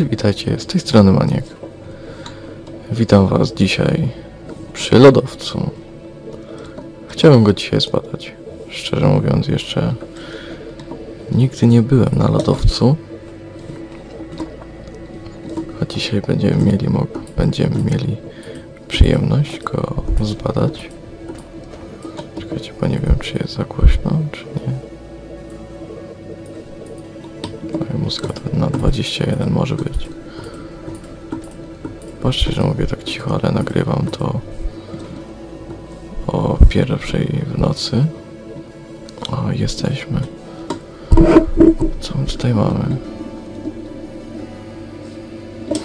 Czy witajcie, z tej strony Maniek. Witam was dzisiaj przy lodowcu. Chciałem go dzisiaj zbadać. Szczerze mówiąc, jeszcze nigdy nie byłem na lodowcu. A dzisiaj będziemy mieli, będziemy mieli przyjemność go zbadać. Czekajcie, bo nie wiem, czy jest za głośno, czy nie. Muzyka to na 21 może być. Bo szczerze mówię tak cicho, ale nagrywam to o pierwszej w nocy. O, jesteśmy. Co my tutaj mamy?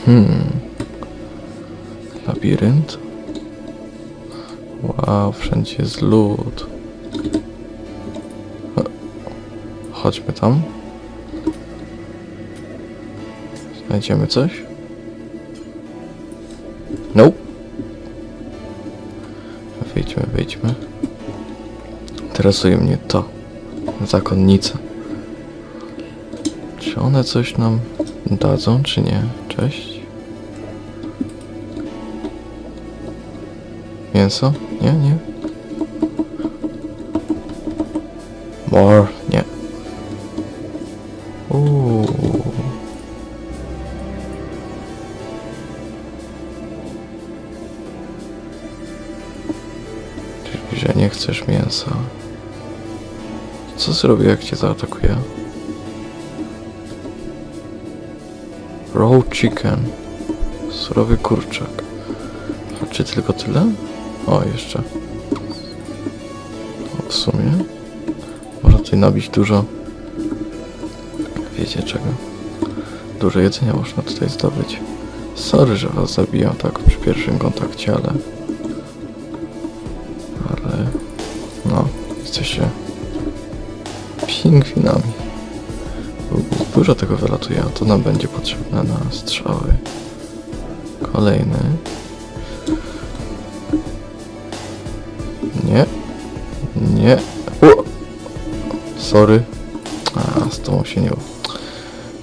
Hmm. Labirynt? Wow, wszędzie jest lód. Chodźmy tam. Znajdziemy coś? No. Wyjdźmy, wyjdźmy. Interesuje mnie to. Zakonnice. Czy one coś nam dadzą, czy nie? Cześć. Mięso? Nie, nie. More? Chcesz mięsa. Co zrobię, jak cię zaatakuję? Raw chicken. Surowy kurczak. A czy tylko tyle? O, jeszcze. O, w sumie. Można tutaj nabić dużo. Wiecie czego? Dużo jedzenia można tutaj zdobyć. Sorry, że was zabijam tak przy pierwszym kontakcie. Ale... jesteście... Pingwinami. Du- Dużo tego wylatuje, a to nam będzie potrzebne na strzały. Kolejny. Nie. Nie. O! Sorry. A, z tą się nie...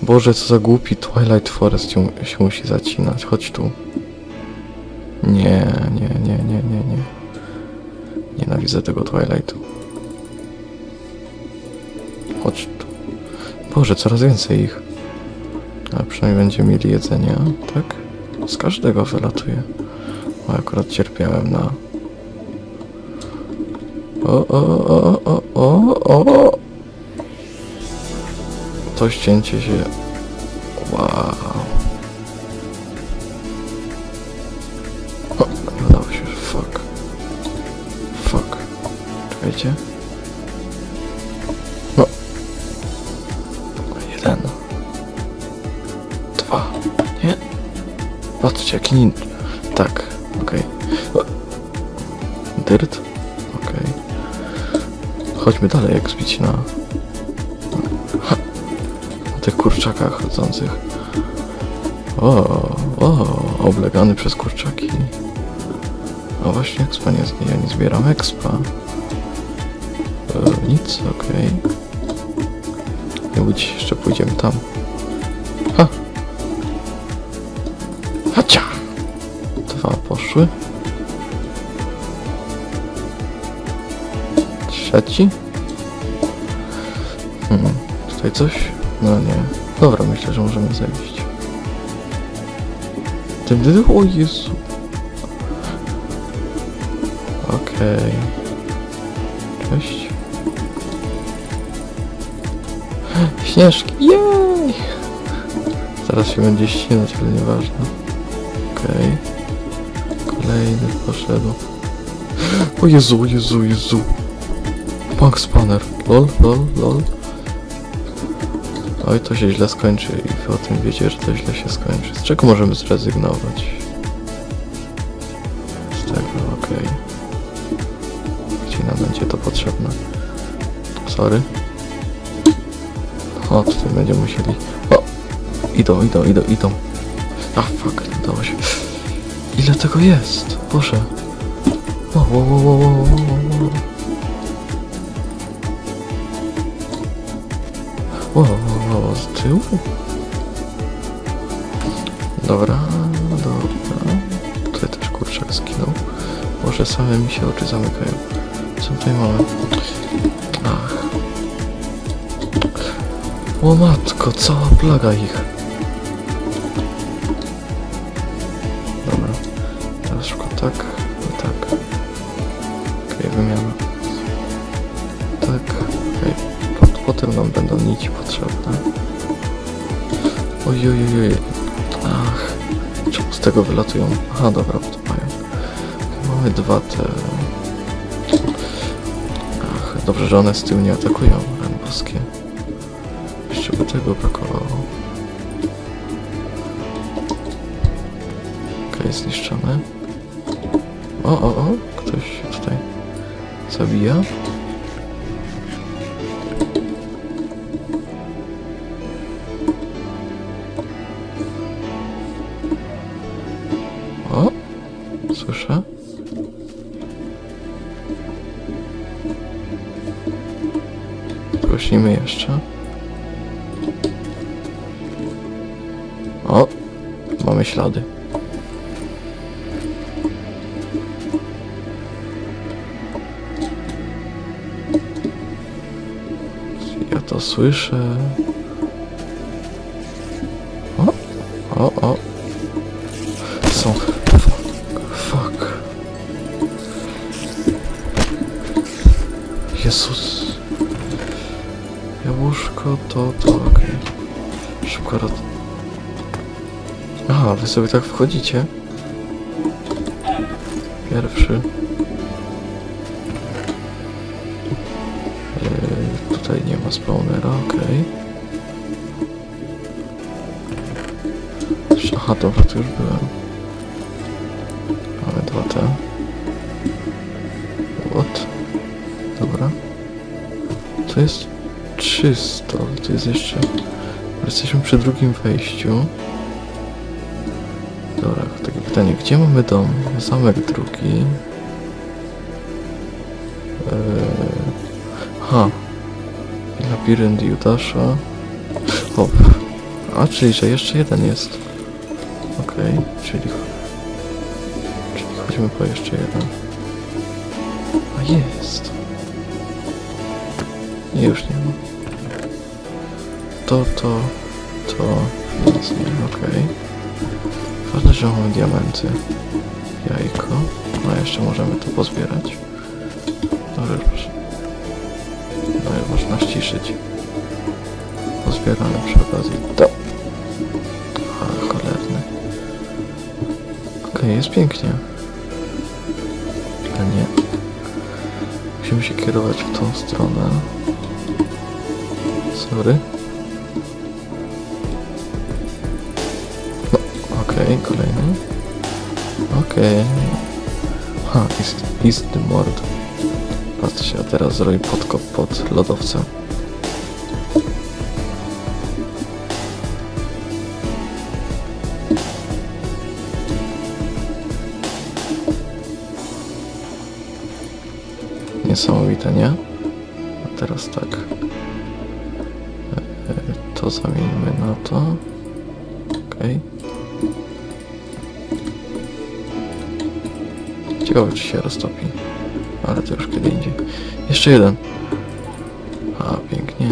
Boże, co za głupi Twilight Forest się musi zacinać. Chodź tu. Nie, nie, nie, nie, nie, nie. Nienawidzę tego Twilightu. Chodź tu. Boże, coraz więcej ich. Ale przynajmniej będziemy mieli jedzenie, tak? Z każdego wylatuje. O, akurat cierpiałem na... O, o, o, o, o, o! To ścięcie się... Wow. Nin... Tak, okej. O. Dyrt? Okej. Chodźmy dalej, jak zbić na... Na tych kurczakach chodzących. O, o, oblegany przez kurczaki. A właśnie expa nie, ja nie zbieram expa. E, nic, okej. Nie budź się, jeszcze pójdziemy tam. Ha! Hacia! Poszły. Trzeci. Hmm, tutaj coś? No nie. Dobra, myślę, że możemy zejść. Tym O Jezu. Okej. Cześć. Śnieżki, jej! Zaraz się będzie ścinać, ale nieważne. Okej. Kolejny poszedł. O Jezu, Jezu, Jezu. Punk Spanner. Lol, lol, lol. Oj, to się źle skończy i wy o tym wiecie, że to źle się skończy. Z czego możemy zrezygnować? Z tego, okej. Gdzie nam będzie to potrzebne? Sorry. O, tutaj będziemy musieli... O! Idą, idą, idą, idą. A, fuck, nie udało się. Tego jest? Boże. O, o, o, o, o, o. O, o, o, z tyłu? Dobra, dobra. Tutaj też kurczak skinął. Może same mi się oczy zamykają. Co tutaj mamy? Ach. O matko, cała plaga ich. Nici potrzebne. Oj, oj, oj, oj. Ach. Czemu z tego wylatują? Aha, dobra, bo to mają. Mamy dwa te... Ach, dobrze, że one z tyłu nie atakują. Rany boskie. Jeszcze by tego brakowało. Okej, zniszczone. O, o, o, ktoś się tutaj zabija. Ja to słyszę. O, o, o. Są. Fuck. Fuck. Jezus. Jabłuszko to, to okej. Szybko rad... Aha, wy sobie tak wchodzicie. Pierwszy. Spawnera, okej. Jeszcze- Aha, dobra, tu już byłem. Mamy dwa te. What? Dobra. To jest czysto, tu jest jeszcze... Jesteśmy przy drugim wejściu. Dobra, takie pytanie, gdzie mamy dom? Zamek drugi. Eee... Ha. Labirynt Judasza. O. A, czyli, że jeszcze jeden jest. Okej, czyli... Czyli chodźmy po jeszcze jeden. A jest. Nie, już nie ma. To, to, to... Nic nie, okej. Ważne, że mamy diamenty. Jajko. No jeszcze możemy to pozbierać. Dobrze, proszę. No już można ściszyć. Pozbierane przy okazji. To. A, cholerny. Okej, jest pięknie. Ale nie. Musimy się kierować w tą stronę. Sorry. No, okej, kolejny. Okej. Ha, ist, istny mord. Patrzcie, a teraz zrobi podkop pod lodowcem. Niesamowite, nie? A teraz tak. To zamieńmy na to. Okej. Ciekawe, czy się roztopi. Ale to już kiedy indziej. Jeszcze jeden. A, pięknie.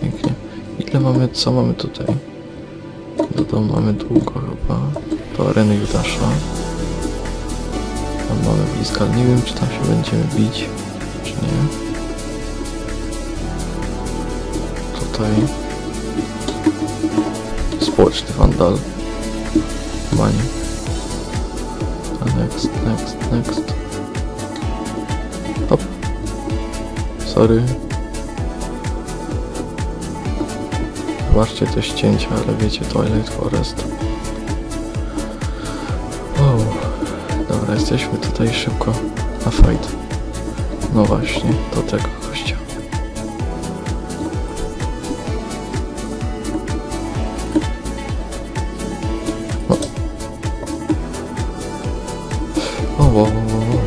Pięknie. Ile mamy, co mamy tutaj? Do domu mamy długo chyba. Do areny Judasza. Mamy blisko, ale nie wiem, czy tam się będziemy bić, czy nie. Tutaj... Społeczny wandal. Mani. Next, next, next. Hop. Sorry. Wybaczcie te ścięcia, ale wiecie, Twilight Forest. Jesteśmy tutaj szybko na fight. No właśnie, do tego gościa. No. O, wow, wow, wow.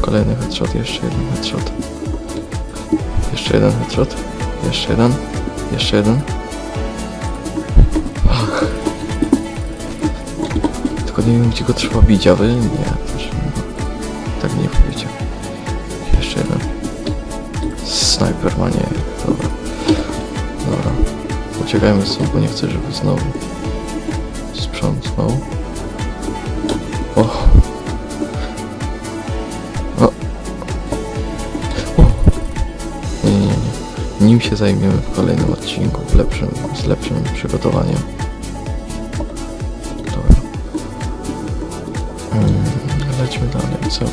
Kolejny headshot, jeszcze jeden headshot. Jeszcze jeden headshot. Jeszcze jeden. Jeszcze jeden. Tylko nie wiem gdzie go trzeba bić, a wy nie. No, tak nie powiedział. Jeszcze jeden. Snajper ma nie. Dobra. Dobra. Uciekajmy stąd, bo nie chcę, żeby znowu sprzątnął. O! O! O! Nie, nie, nie. Nim się zajmiemy w kolejnym odcinku, lepszym, z lepszym przygotowaniem. Co?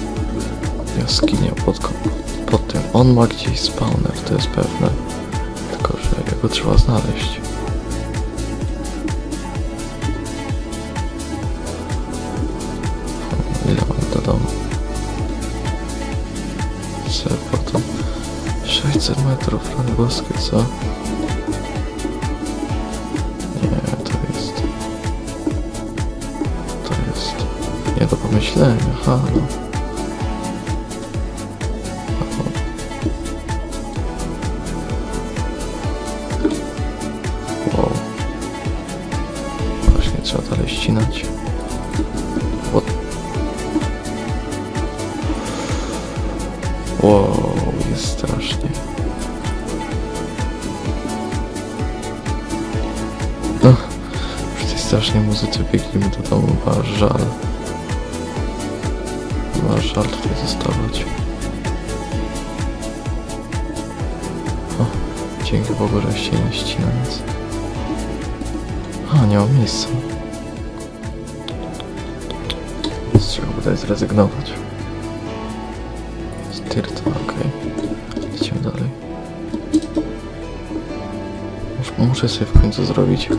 Jaskinia pod, tym. On ma gdzieś spawner, to jest pewne. Tylko, że jego trzeba znaleźć. Ile mam do domu? Co potem? 600 metrów, rany boskie, co? Nie, to muzyce biegniemy do domu, ma żal. Ma żal tutaj zostawać. O, dzięki Bogu, że się nie ścina nic. A, nie ma miejsca. Trzeba tutaj zrezygnować. Styrt, okej. Lecimy dalej. Mus- Muszę sobie w końcu zrobić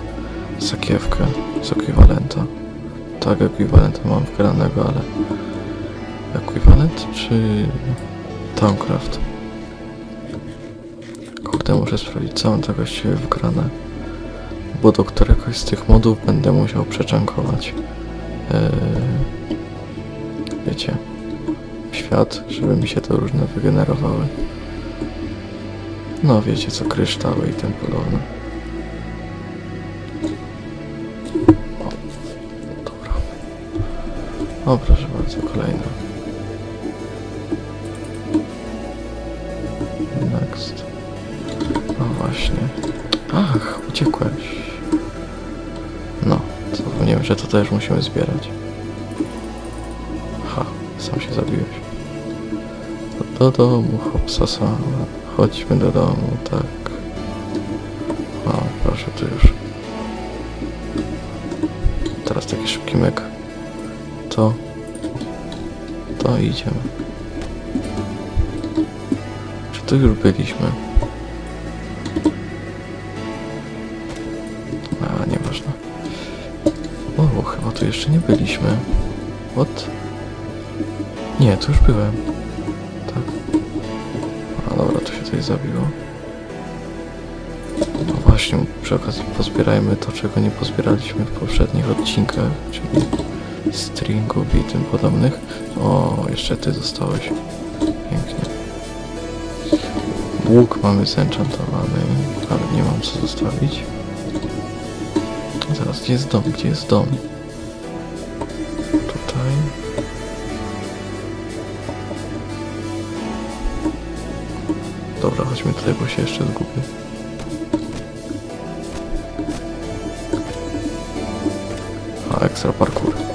sakiewkę z ekwiwalenta. Tak, ekwiwalenta mam wgranego, ale... Ekwiwalent czy... Towncraft? Kurde, muszę sprawdzić co mam tak właściwie wgrane. Bo do któregoś z tych modów będę musiał przeczankować. Eee, wiecie, świat, żeby mi się to różne wygenerowały. No wiecie co, kryształy i tym podobne. O, proszę bardzo, kolejna. Next. No właśnie. Ach, uciekłeś. No, zapomniałem, że to też musimy zbierać. Ha, sam się zabiłeś. Do, do domu, hopsa sama. Chodźmy do domu, tak. O, proszę tu już. Teraz taki szybki myk. To. To idziemy. Czy tu już byliśmy? A, nieważne. O, chyba tu jeszcze nie byliśmy. What? Nie, tu już byłem. Tak. A dobra, to się tutaj zabiło. No właśnie, przy okazji pozbierajmy to, czego nie pozbieraliśmy w poprzednich odcinkach, czyli stringów i tym podobnych. O, jeszcze ty zostałeś. Pięknie. Łuk mamy zenchantowany, ale nie mam co zostawić. Zaraz, gdzie jest dom? Gdzie jest dom? Tutaj. Dobra, chodźmy tutaj, bo się jeszcze zgubię. A, ekstra parkour.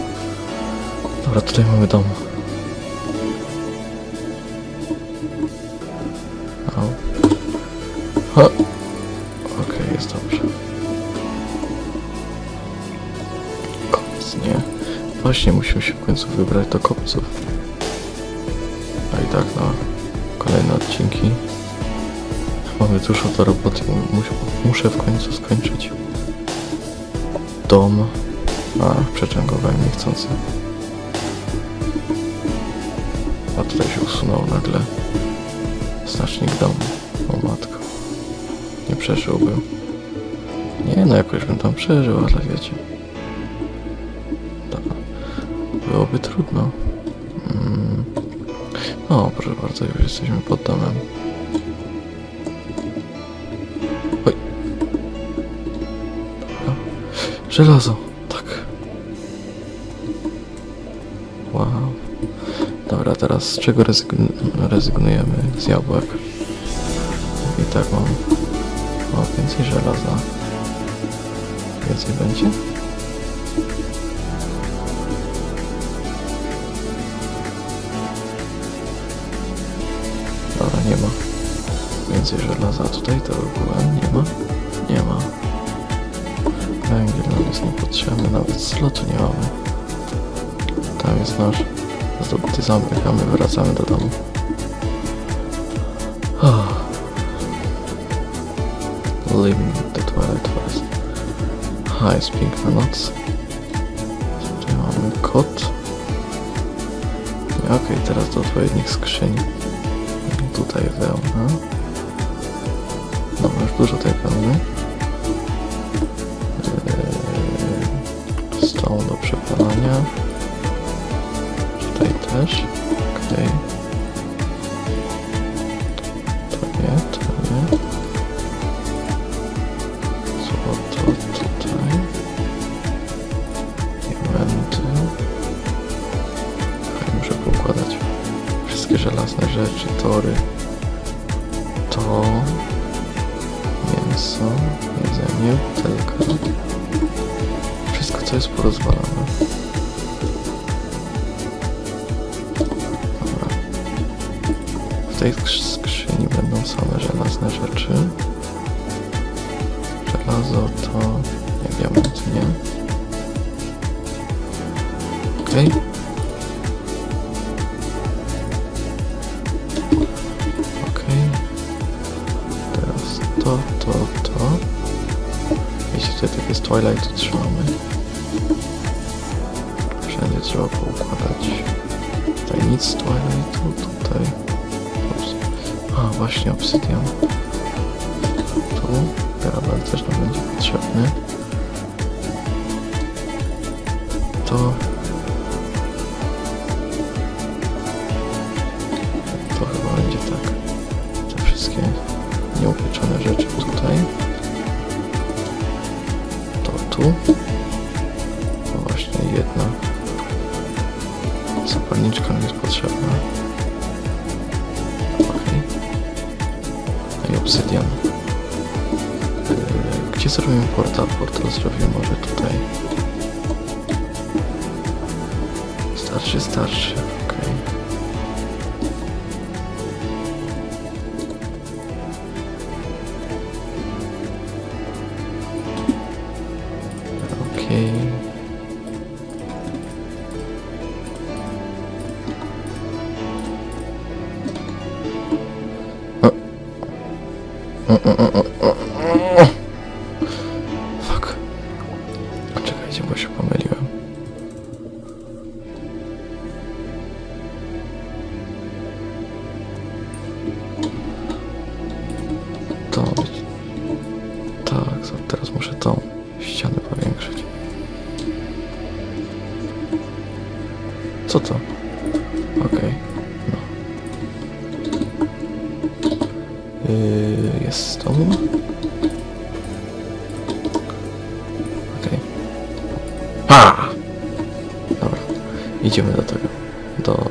Dobra, tutaj mamy dom. Okej, jest dobrze. Kopiec, nie. Właśnie musimy się w końcu wybrać do kopców. A i tak, no. Kolejne odcinki. Mamy dużo do roboty. mu- Muszę, muszę w końcu skończyć. Dom. A, przeczęgowałem niechcący. A tutaj się usunął nagle znacznik domu. O matko. Nie przeżyłbym. Nie no, jakoś bym tam przeżył, ale wiecie. Dobra. Byłoby trudno. Mm. O, proszę bardzo, już jesteśmy pod domem. Oj. Dobra. Żelazo, teraz z czego rezygn rezygnujemy? Z jabłek. I tak mam. O, więcej żelaza. Więcej będzie? Dobra, nie ma. Więcej żelaza tutaj to w ogóle nie ma. Nie ma. Węgiel nam jest niepotrzebny, nawet slotu nie mamy. Tam jest nasz zdobyty zamek, a my wracamy do domu. Oh. Living the Twilight Forest. Ha, jest piękna noc. Tutaj mamy kot. Okej, teraz do odpowiednich skrzyń. Tutaj wełna. Dobra, już dużo tej wełny. Eee, Stone do przepalania. Też. Okej. To nie, to nie. Tutaj. Diamenty. Muszę poukładać wszystkie żelazne rzeczy, tory. To, to. Wiecie, tutaj takie z Twilightu trzymamy. Wszędzie trzeba poukładać. Tutaj nic z Twilightu, tutaj... Ups. A, właśnie obsydian. Tu. Gravel też nam będzie potrzebny. To Gdzie zrobimy portal? Portal zrobimy może tutaj. Starczy, starczy. Okej. Okej. O. Za- teraz muszę tą ścianę powiększyć. Co to? Okej, no. Yy, jest stone. Okej. Ha! Dobra, idziemy do tego, do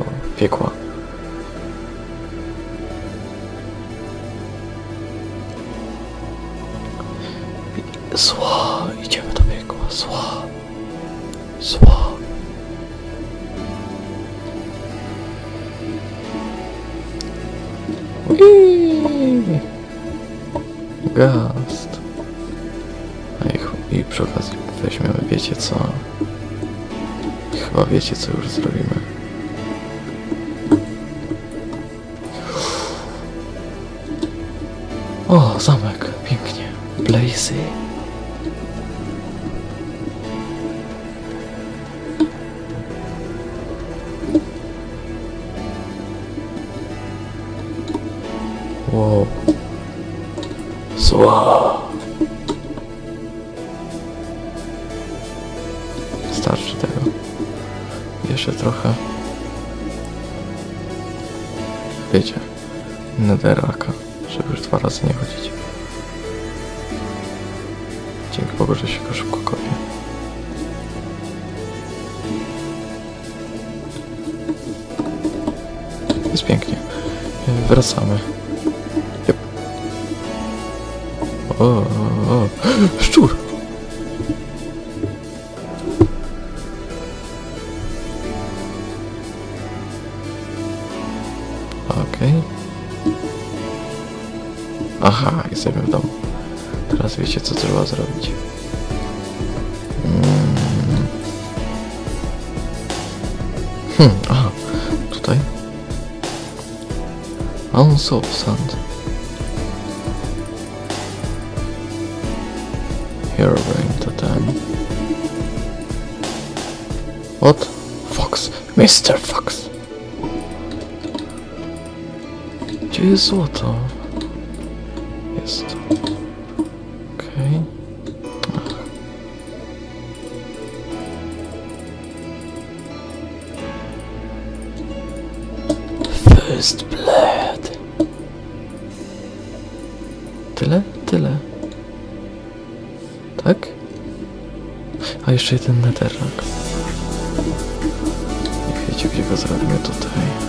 i, przy okazji weźmiemy, wiecie co? Chyba wiecie co już zrobimy. O, zamek, pięknie. Blazy. Wow. Zła. deraka, żeby już dwa razy nie chodzić. Dzięki Bogu, że się go szybko kopie. Jest pięknie. Wracamy. Yep. O, o, o. Szczur! Ounce of sand. Herobrine totem. What? Fox. Mr. Fox. Gdzie jest złoto? Jest. Okej. First blood. Tyle? Tyle. Tak? A jeszcze jeden netherrack. Nie wiecie gdzie go zrobimy tutaj.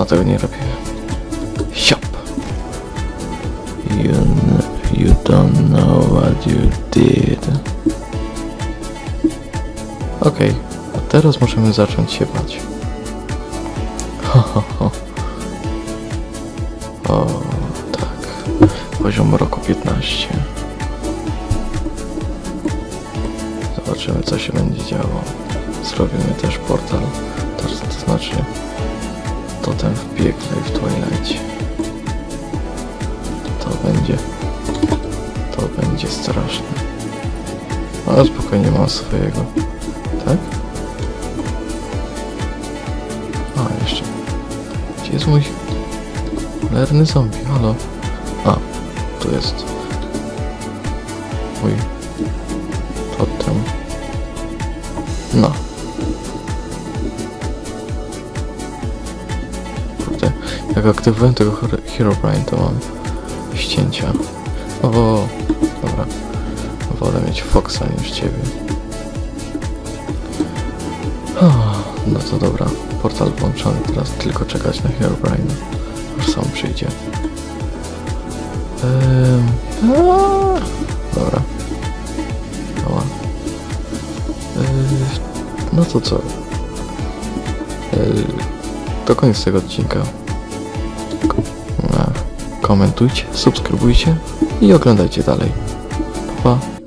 Dawno tego nie robiłem. Siop. You, you don't know what you did. Okej, a teraz możemy zacząć się bać. Totem w piekle i w Twilightie. To będzie... To będzie straszne. Ale spokojnie mam swojego. Tak? A, jeszcze. Gdzie jest mój... Lerny zombie, halo. A, tu jest. Mój jak aktywowałem tego Hero- Herobrine, to mam ścięcia. O, dobra. Wolę mieć Foxa niż ciebie. No to dobra. Portal włączony, teraz tylko czekać na Herobrine. Aż sam przyjdzie. Dobra. No to co? To koniec tego odcinka. Komentujcie, subskrybujcie i oglądajcie dalej. Pa.